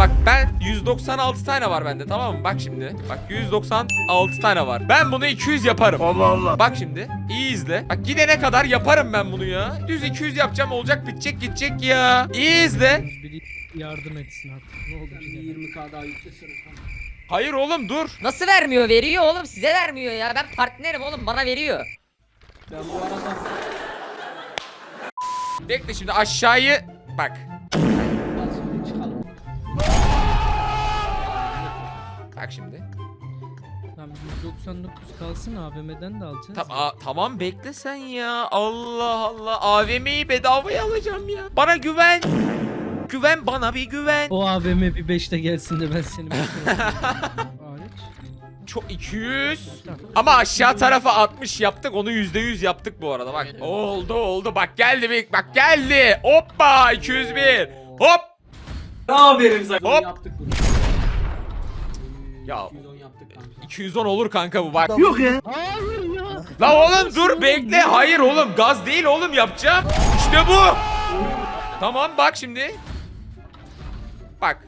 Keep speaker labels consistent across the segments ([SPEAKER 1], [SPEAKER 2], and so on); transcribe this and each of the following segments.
[SPEAKER 1] Bak ben 196 tane var bende tamam mı? Bak şimdi. Bak 196 tane var. Ben bunu 200 yaparım.
[SPEAKER 2] Allah Allah.
[SPEAKER 1] Bak şimdi. iyi izle. Bak gidene kadar yaparım ben bunu ya. Düz 200 yapacağım olacak bitecek gidecek ya. İyi izle.
[SPEAKER 3] Biri yardım etsin artık. Ne oldu
[SPEAKER 4] bir 20k daha yüklesene.
[SPEAKER 1] Hayır oğlum dur.
[SPEAKER 5] Nasıl vermiyor? Veriyor oğlum. Size vermiyor ya. Ben partnerim oğlum. Bana veriyor.
[SPEAKER 4] Ben bu arada
[SPEAKER 1] Bekle şimdi aşağıyı bak.
[SPEAKER 4] az çıkalım.
[SPEAKER 1] Bak şimdi.
[SPEAKER 3] Tamam 199 kalsın AVM'den de alacağız.
[SPEAKER 1] Tam, a- tamam bekle sen ya. Allah Allah. AVM'yi bedavaya alacağım ya. Bana güven. Güven bana bir güven.
[SPEAKER 3] O AVM bir 5'te gelsin de ben seni bir Hariç.
[SPEAKER 1] Çok 200.
[SPEAKER 3] Tamam.
[SPEAKER 1] Ama aşağı tarafa 60 yaptık. Onu %100 yaptık bu arada. Bak oldu oldu. Bak geldi bir bak geldi. Hoppa 201. Hop.
[SPEAKER 4] Aferin sana.
[SPEAKER 1] Hop.
[SPEAKER 4] Yaptık bunu.
[SPEAKER 1] Ya.
[SPEAKER 4] 210 yaptık kanka.
[SPEAKER 1] 210 olur kanka bu bak.
[SPEAKER 2] Yok ya.
[SPEAKER 3] Hayır ya.
[SPEAKER 1] La oğlum dur bekle. Hayır oğlum gaz değil oğlum yapacağım. İşte bu. Tamam bak şimdi. Bak.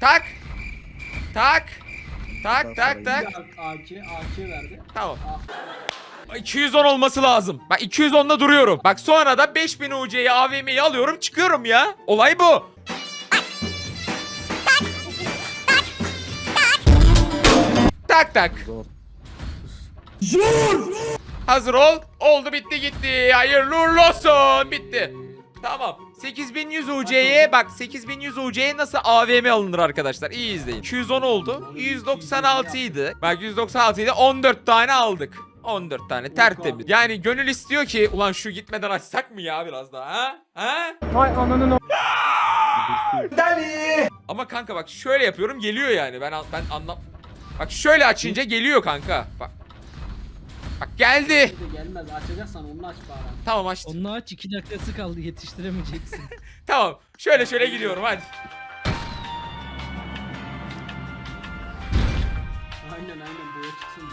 [SPEAKER 1] Tak. Tak. Tak tak tak.
[SPEAKER 4] AK, AK verdi.
[SPEAKER 1] Tamam. 210 olması lazım. Bak 210'da duruyorum. Bak sonra da 5000 UC'yi AVM'yi alıyorum çıkıyorum ya. Olay bu. Tak tak. Zor. Hazır ol. Oldu bitti gitti. Hayırlı uğurlu olsun. Bitti. Tamam. 8100 UC'ye bak 8100 UC'ye nasıl AVM alınır arkadaşlar. İyi izleyin. 210 oldu. 196 idi. Bak 196 idi. 14 tane aldık. 14 tane tertemiz. Yani gönül istiyor ki ulan şu gitmeden açsak mı ya biraz daha ha? Ha?
[SPEAKER 3] Vay ananın o.
[SPEAKER 1] Ama kanka bak şöyle yapıyorum geliyor yani. Ben ben anlam. Bak şöyle açınca geliyor kanka. Bak. Bak geldi.
[SPEAKER 4] Bir de gelmez. Açacaksan onu aç bari.
[SPEAKER 1] Tamam açtım.
[SPEAKER 3] Onu aç 2 dakikası kaldı yetiştiremeyeceksin.
[SPEAKER 1] Tamam. Şöyle şöyle gidiyorum hadi.
[SPEAKER 4] Aynen aynen boya çıksın.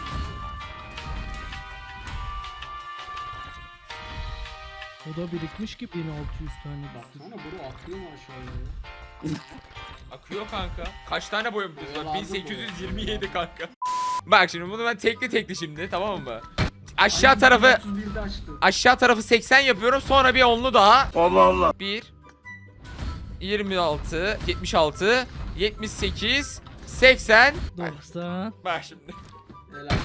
[SPEAKER 3] o da birikmiş ki 1600 tane.
[SPEAKER 4] Baksana bro akıyor mu aşağıya ya?
[SPEAKER 1] Akıyor kanka. Kaç tane boyamız var?
[SPEAKER 4] Lazım
[SPEAKER 1] 1827 kanka. Bak şimdi bunu ben tekli tekli şimdi tamam mı? Aşağı tarafı
[SPEAKER 4] 31'de açtı.
[SPEAKER 1] aşağı tarafı 80 yapıyorum sonra bir onlu daha.
[SPEAKER 2] Allah Allah.
[SPEAKER 1] 1 26 76 78 80 Bak,
[SPEAKER 3] 90.
[SPEAKER 1] bak şimdi.
[SPEAKER 4] Helal.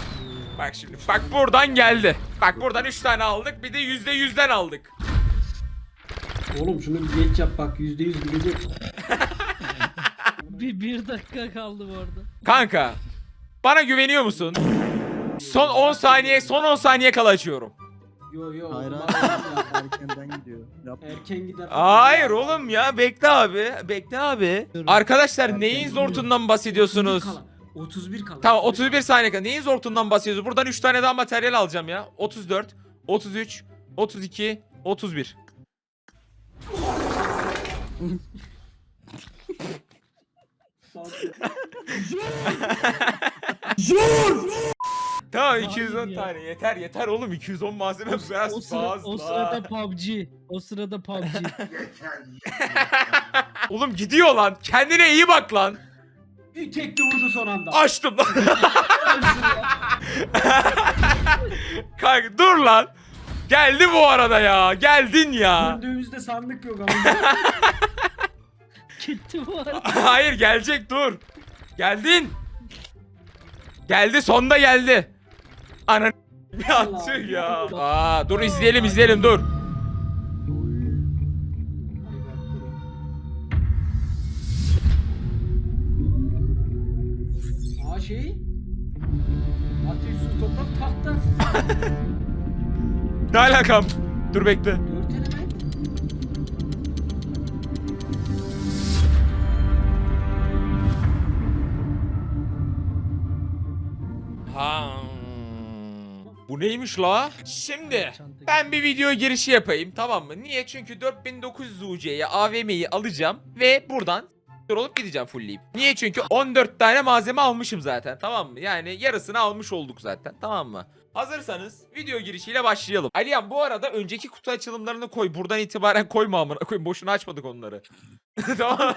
[SPEAKER 1] Bak şimdi. Bak buradan geldi. Bak buradan 3 tane aldık. Bir de %100'den aldık.
[SPEAKER 4] Oğlum şunu bir geç yap bak %100 gidecek.
[SPEAKER 3] Bir, bir dakika kaldı bu arada.
[SPEAKER 1] Kanka. Bana güveniyor musun? Son 10 saniye, son 10 saniye kala açıyorum.
[SPEAKER 4] Yo yo.
[SPEAKER 6] Hayır
[SPEAKER 4] o
[SPEAKER 6] abi
[SPEAKER 4] zaman ya.
[SPEAKER 6] erkenden gidiyor. Yapma.
[SPEAKER 4] Erken gider.
[SPEAKER 1] Hayır oğlum ya bekle abi. Bekle abi. Arkadaşlar neyin zortundan bahsediyorsunuz?
[SPEAKER 4] 31 kala. 31 kala.
[SPEAKER 1] Tamam 31 saniye kala. Neyin zortundan bahsediyoruz? Buradan 3 tane daha materyal alacağım ya. 34, 33, 32, 31. Tamam 210
[SPEAKER 3] Hayır ya.
[SPEAKER 1] tane yeter yeter oğlum 210 malzeme biraz
[SPEAKER 3] O, sıra,
[SPEAKER 1] fazla.
[SPEAKER 3] o sırada PUBG. O sırada PUBG.
[SPEAKER 1] Oğlum gidiyor lan. Kendine iyi bak lan.
[SPEAKER 4] Bir tekli vurdu son anda.
[SPEAKER 1] Açtım lan. Kanka dur lan. Geldi bu arada ya. Geldin ya.
[SPEAKER 4] Döndüğümüzde sandık yok ama.
[SPEAKER 3] Gitti bu arada.
[SPEAKER 1] Hayır gelecek dur. Geldin. Geldi sonda geldi. Ana tüh ya. Aa dur izleyelim izleyelim dur.
[SPEAKER 4] Aa şey. Ateş su toprak tahta.
[SPEAKER 1] Ne alakam? Dur bekle. Neymiş la? Şimdi ben bir video girişi yapayım tamam mı? Niye? Çünkü 4900 UC'ye AVM'yi alacağım ve buradan olup gideceğim fullleyip. Niye? Çünkü 14 tane malzeme almışım zaten. Tamam mı? Yani yarısını almış olduk zaten. Tamam mı? Hazırsanız video girişiyle başlayalım. Aliyan bu arada önceki kutu açılımlarını koy. Buradan itibaren koyma amına koyayım. Boşuna açmadık onları. tamam mı?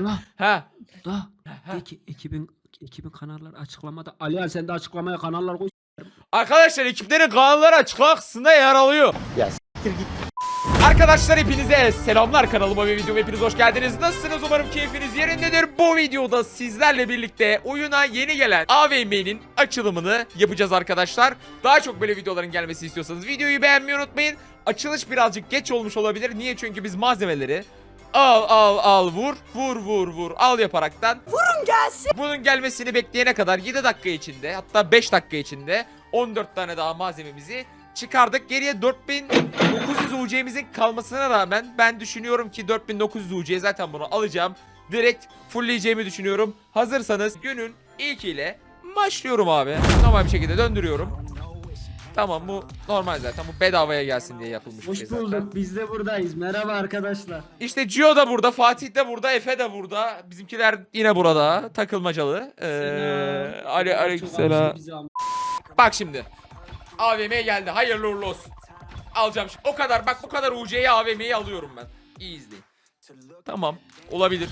[SPEAKER 4] Da,
[SPEAKER 1] ha.
[SPEAKER 4] da. De ki 2000 2000 kanallar açıklamada. Alihan sen de açıklamaya kanallar koy.
[SPEAKER 1] Arkadaşlar ekiplerin kanalları açıklamasında yer alıyor.
[SPEAKER 2] Ya
[SPEAKER 1] Arkadaşlar hepinize selamlar kanalıma ve videoma hepiniz hoş geldiniz. Nasılsınız umarım keyfiniz yerindedir. Bu videoda sizlerle birlikte oyuna yeni gelen AVM'nin açılımını yapacağız arkadaşlar. Daha çok böyle videoların gelmesi istiyorsanız videoyu beğenmeyi unutmayın. Açılış birazcık geç olmuş olabilir. Niye? Çünkü biz malzemeleri al al al vur vur vur vur al yaparaktan Vurun gelsin. Bunun gelmesini bekleyene kadar 7 dakika içinde hatta 5 dakika içinde 14 tane daha malzememizi çıkardık. Geriye 4900 UC'mizin kalmasına rağmen ben düşünüyorum ki 4900 UC zaten bunu alacağım. Direkt fullleyeceğimi düşünüyorum. Hazırsanız günün ilkiyle başlıyorum abi. Normal bir şekilde döndürüyorum. Tamam bu normal zaten. Bu bedavaya gelsin diye yapılmış bir
[SPEAKER 4] Hoş
[SPEAKER 1] şey zaten.
[SPEAKER 4] bulduk. Biz de buradayız. Merhaba arkadaşlar.
[SPEAKER 1] İşte Gio da burada, Fatih de burada, Efe de burada. Bizimkiler yine burada. Takılmacalı. Ee. Ali Aleykümselam. Bak şimdi. AVM'ye geldi. Hayırlı uğurlu olsun. Alacağım şimdi. O kadar bak bu kadar UC'yi AVM'yi alıyorum ben. İyi izleyin. Tamam. Olabilir.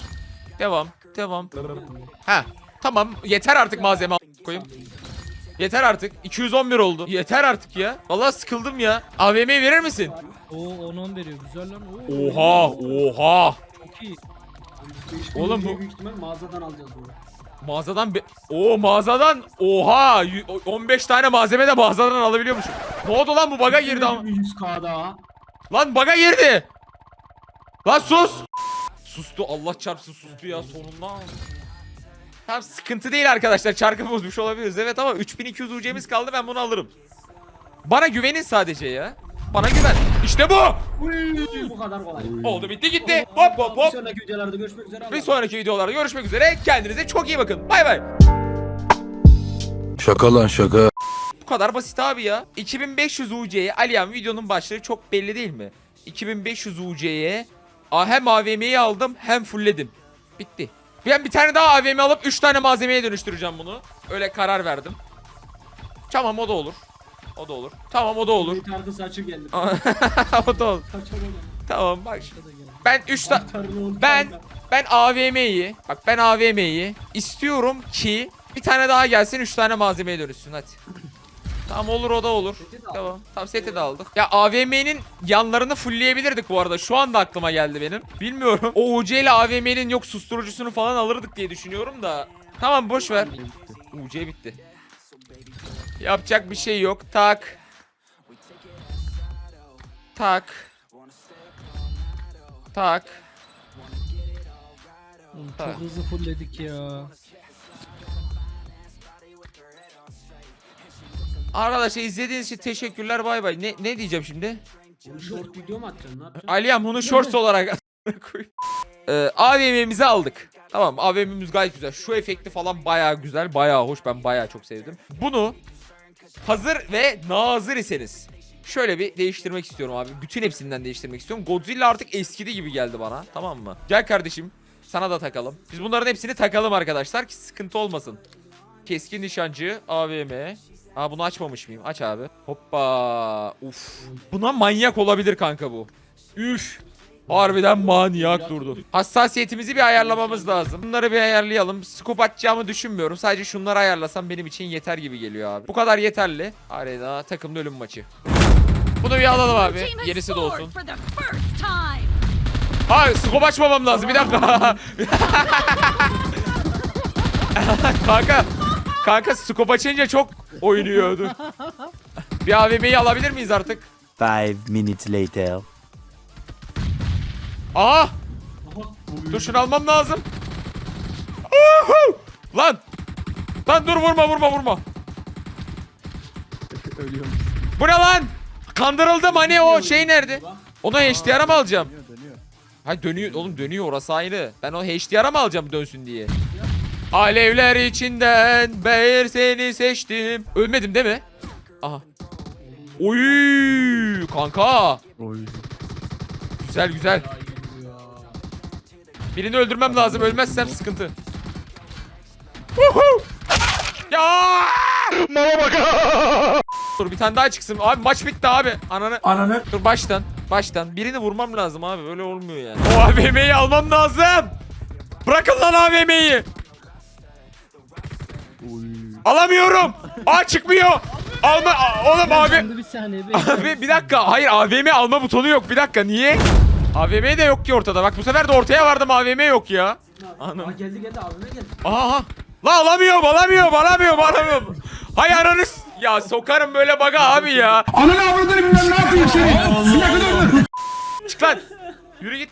[SPEAKER 1] Devam. Devam. Ha. Tamam. Yeter artık malzeme a- koyayım. Yeter artık. 211 oldu. Yeter artık ya. Vallahi sıkıldım ya. AVM'yi verir misin?
[SPEAKER 3] Oo 10-10 veriyor. Güzel lan. Oo.
[SPEAKER 1] Oha. Oha.
[SPEAKER 3] Çok iyi.
[SPEAKER 1] Oğlum bu-
[SPEAKER 4] büyük ihtimal mağazadan alacağız bunu.
[SPEAKER 1] Mağazadan be... O mağazadan oha y- 15 tane malzeme de mağazadan alabiliyormuşum. Ne oldu lan bu baga girdi ama.
[SPEAKER 4] 100k daha.
[SPEAKER 1] Lan baga girdi. Lan sus. Sustu Allah çarpsın sustu ya sonunda. Tamam sıkıntı değil arkadaşlar çarkı bozmuş olabiliriz evet ama 3200 UC'miz kaldı ben bunu alırım. Bana güvenin sadece ya. Bana güven. İşte bu.
[SPEAKER 4] Bu kadar kolay.
[SPEAKER 1] Oldu bitti gitti. Hop hop
[SPEAKER 4] Bir
[SPEAKER 1] hop.
[SPEAKER 4] sonraki videolarda görüşmek üzere.
[SPEAKER 1] Bir sonraki videolarda görüşmek üzere. Kendinize çok iyi bakın. Bay bay.
[SPEAKER 2] Şaka lan şaka.
[SPEAKER 1] Bu kadar basit abi ya. 2500 UC'ye Aliyan videonun başlığı çok belli değil mi? 2500 UC'ye hem AVM'yi aldım hem fullledim. Bitti. Ben bir tane daha AVM alıp 3 tane malzemeye dönüştüreceğim bunu. Öyle karar verdim. Tamam o da olur. O da olur. Tamam o da olur.
[SPEAKER 4] Tartı saçı geldi.
[SPEAKER 1] o da olur. Tamam bak. Ben 3 tane ben ben AVM'yi bak ben AVM'yi istiyorum ki bir tane daha gelsin 3 tane malzemeye dönüşsün hadi. Tamam olur o da olur.
[SPEAKER 4] Seti de aldık.
[SPEAKER 1] Tamam. Tamam seti de aldık. Ya AVM'nin yanlarını fullleyebilirdik bu arada. Şu anda aklıma geldi benim. Bilmiyorum. O UC ile AVM'nin yok susturucusunu falan alırdık diye düşünüyorum da. Tamam boş ver. UC bitti. Yapacak bir şey yok. Tak. Tak. Tak.
[SPEAKER 3] Çok hızlı fullledik ya.
[SPEAKER 1] Arkadaşlar izlediğiniz için teşekkürler bay bay. Ne, ne diyeceğim şimdi?
[SPEAKER 4] Bunu short video mu atacaksın? Ne yapacaksın?
[SPEAKER 1] Aliyam bunu shorts olarak ee, AVM'mizi aldık. Tamam AVM'miz gayet güzel. Şu efekti falan bayağı güzel. Bayağı hoş. Ben bayağı çok sevdim. Bunu hazır ve nazır iseniz şöyle bir değiştirmek istiyorum abi. Bütün hepsinden değiştirmek istiyorum. Godzilla artık eskidi gibi geldi bana. Tamam mı? Gel kardeşim. Sana da takalım. Biz bunların hepsini takalım arkadaşlar ki sıkıntı olmasın. Keskin nişancı AVM. Aa bunu açmamış mıyım? Aç abi. Hoppa. Uf. Buna manyak olabilir kanka bu. Üf. Harbiden manyak durdu. Hassasiyetimizi bir ayarlamamız lazım. Bunları bir ayarlayalım. Scope atacağımı düşünmüyorum. Sadece şunları ayarlasam benim için yeter gibi geliyor abi. Bu kadar yeterli. Arena takımda ölüm maçı. Bunu bir alalım abi. Yenisi de olsun. Hayır scope açmamam lazım. Bir dakika. kanka. Kanka scope açınca çok oynuyordu. bir AVM'yi alabilir miyiz artık?
[SPEAKER 7] Five minutes later.
[SPEAKER 1] Aha! Dur şunu almam lazım. Uhu! Lan! Lan dur vurma vurma vurma.
[SPEAKER 4] Ölüyorum.
[SPEAKER 1] Bu ne lan? Kandırıldım hani o şey nerede? Onu HDR'a mı alacağım? Hayır dönüyor oğlum dönüyor orası ayrı. Ben o HDR'a mı alacağım dönsün diye? Alevler içinden ben seni seçtim. Ölmedim değil mi? Aha. Oy kanka. Güzel güzel.
[SPEAKER 4] Ya.
[SPEAKER 1] Birini öldürmem lazım. Ölmezsem sıkıntı. Ya! Dur bir tane daha çıksın. Abi maç bitti abi. Ananı.
[SPEAKER 2] Ananı.
[SPEAKER 1] Dur baştan. Baştan. Birini vurmam lazım abi. Öyle olmuyor yani. O AVM'yi almam lazım. Bırakın lan AVM'yi. Alamıyorum. Aa çıkmıyor. Alma. Aa, Oğlum abi.
[SPEAKER 3] Bir saniye bekle.
[SPEAKER 1] Abi bir dakika. Hayır AVM alma butonu yok. Bir dakika. Niye? AVM de yok ki ortada. Bak bu sefer de ortaya vardım AVM yok ya. Anam.
[SPEAKER 2] Aa, geldi geldi abime geldi.
[SPEAKER 1] Aha. La alamıyorum alamıyorum alamıyorum alamıyorum. Hay ananız. Ya sokarım böyle baga abi ya.
[SPEAKER 2] Ananı avradını bilmem ne yapayım seni. Bir dakika dur dur.
[SPEAKER 1] Çık lan. Yürü git.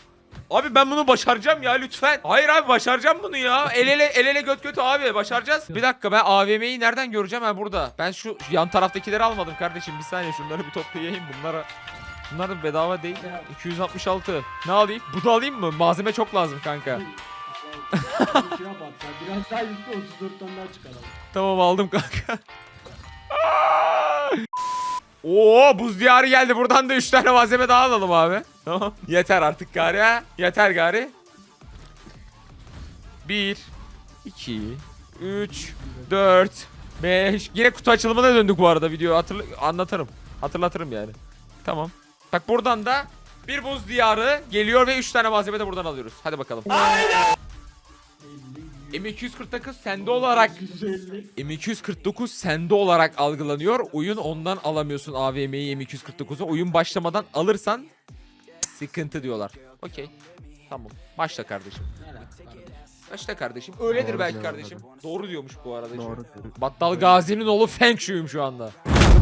[SPEAKER 1] Abi ben bunu başaracağım ya lütfen. Hayır abi başaracağım bunu ya. El ele el ele göt göt abi başaracağız. Bir dakika ben AVM'yi nereden göreceğim ha burada. Ben şu, yan taraftakileri almadım kardeşim. Bir saniye şunları bir toplayayım. Bunlara Bunlar da bedava değil. 266. Ne alayım? Bu da alayım mı? Malzeme çok lazım kanka.
[SPEAKER 2] Biraz daha yükle 34 ton daha çıkaralım.
[SPEAKER 1] Tamam aldım kanka. Oo buz diyarı geldi. Buradan da 3 tane malzeme daha alalım abi. Tamam. Yeter artık gari ha. Yeter gari. 1 2 3 4 5 Yine kutu açılımına döndük bu arada video hatırla anlatırım. Hatırlatırım yani. Tamam. Bak buradan da bir buz diyarı geliyor ve 3 tane malzeme de buradan alıyoruz. Hadi bakalım. M249 sende olarak M249 sende olarak algılanıyor. Oyun ondan alamıyorsun AVM'yi M249'u. Oyun başlamadan alırsan sıkıntı diyorlar. Okey. Tamam. Başla kardeşim. Başla kardeşim. Öyledir belki kardeşim. Doğru diyormuş bu arada. Doğru. Battal Gazi'nin oğlu Feng Shui'yum şu anda.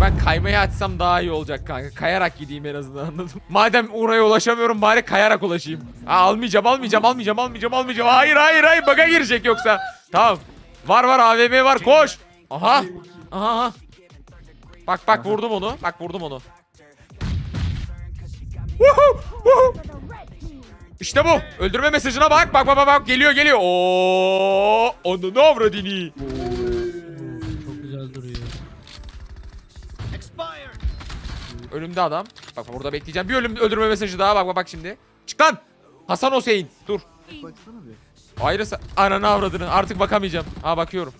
[SPEAKER 1] Ben kaymayı açsam daha iyi olacak kanka. Kayarak gideyim en azından anladım. Madem oraya ulaşamıyorum bari kayarak ulaşayım. Aa, almayacağım almayacağım almayacağım almayacağım almayacağım. Hayır hayır hayır baga girecek yoksa. Tamam. Var var AVM var koş. Aha. Aha. aha. Bak bak vurdum onu. Bak vurdum onu. Woohoo, woohoo. İşte bu. Öldürme mesajına bak. Bak bak bak bak geliyor geliyor. Oo! Onu ne avradini? Önümde adam. Bak burada bekleyeceğim. Bir ölüm öldürme mesajı daha. Bak bak bak şimdi. Çık lan. Hasan Hüseyin. Dur. Ayrı sa- ananı avradını. Artık bakamayacağım. Ha bakıyorum.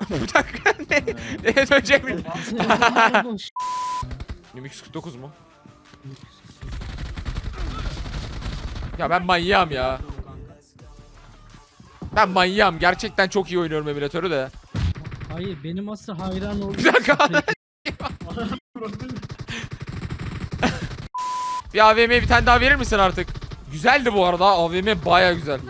[SPEAKER 1] bir dakika. ne? Neye dönecek mi?
[SPEAKER 3] Boş.
[SPEAKER 1] 249 mu? Ya ben manyağım ya. Ben manyağım. Gerçekten çok iyi oynuyorum emülatörü de.
[SPEAKER 3] Hayır benim asıl hayran olduğum
[SPEAKER 1] Bir dakika. Bir AVM bir tane daha verir misin artık? Güzeldi bu arada. AVM baya güzel.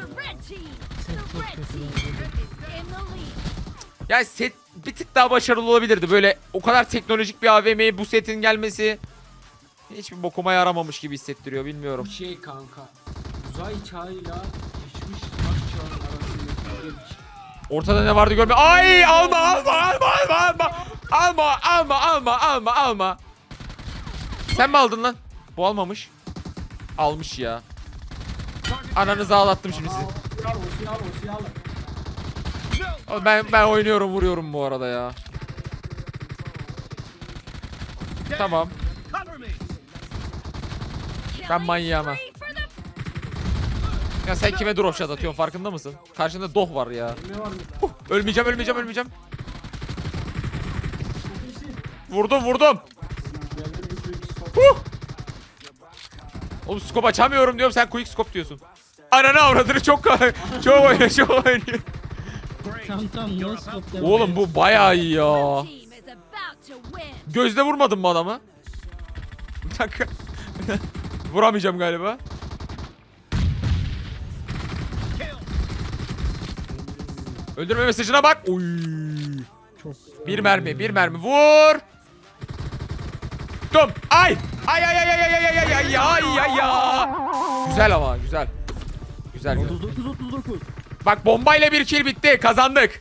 [SPEAKER 1] Yani set bir tık daha başarılı olabilirdi. Böyle o kadar teknolojik bir AVM'ye bu setin gelmesi hiçbir bokuma yaramamış gibi hissettiriyor bilmiyorum.
[SPEAKER 4] Şey kanka. Uzay çağıyla
[SPEAKER 1] Ortada ne vardı görme. Ay alma alma alma alma alma. Alma alma alma alma alma. Sen mi aldın lan? Bu almamış. Almış ya. Ananızı ağlattım şimdi sizi. Ben ben oynuyorum vuruyorum bu arada ya. Tamam. Ben manyağım ha. Ya sen kime drop shot atıyorsun farkında mısın? Karşında doh var ya. Huh, ölmeyeceğim ölmeyeceğim ölmeyeceğim. Vurdum vurdum. Huh. Oğlum scope açamıyorum diyorum sen quick scope diyorsun. Ananı avradını çok çok oynuyor çok oynuyor.
[SPEAKER 3] Tam tam
[SPEAKER 1] Oğlum bu bayağı iyi ya. Gözde vurmadın mı adamı? Bir dakika. Vuramayacağım galiba. Öldürme mesajına bak. Oy.
[SPEAKER 3] Çok
[SPEAKER 1] Bir mermi, bir mermi. Vur. Tum. Ay. Ay ay ay ay ay ay ay ay ay ay ay ay. Güzel ama güzel. Güzel. güzel.
[SPEAKER 4] 39 39.
[SPEAKER 1] Bak bombayla bir kill bitti. Kazandık.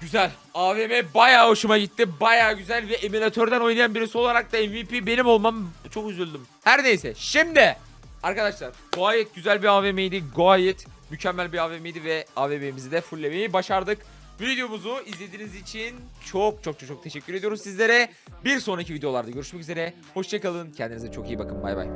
[SPEAKER 1] Güzel. AVM bayağı hoşuma gitti. Bayağı güzel ve emülatörden oynayan birisi olarak da MVP benim olmam çok üzüldüm. Her neyse. Şimdi arkadaşlar gayet güzel bir AVM'ydi. Gayet mükemmel bir AVM'ydi ve AVM'mizi de fulllemeyi başardık. Videomuzu izlediğiniz için çok çok çok çok teşekkür ediyoruz sizlere. Bir sonraki videolarda görüşmek üzere. Hoşçakalın. Kendinize çok iyi bakın. Bay bay.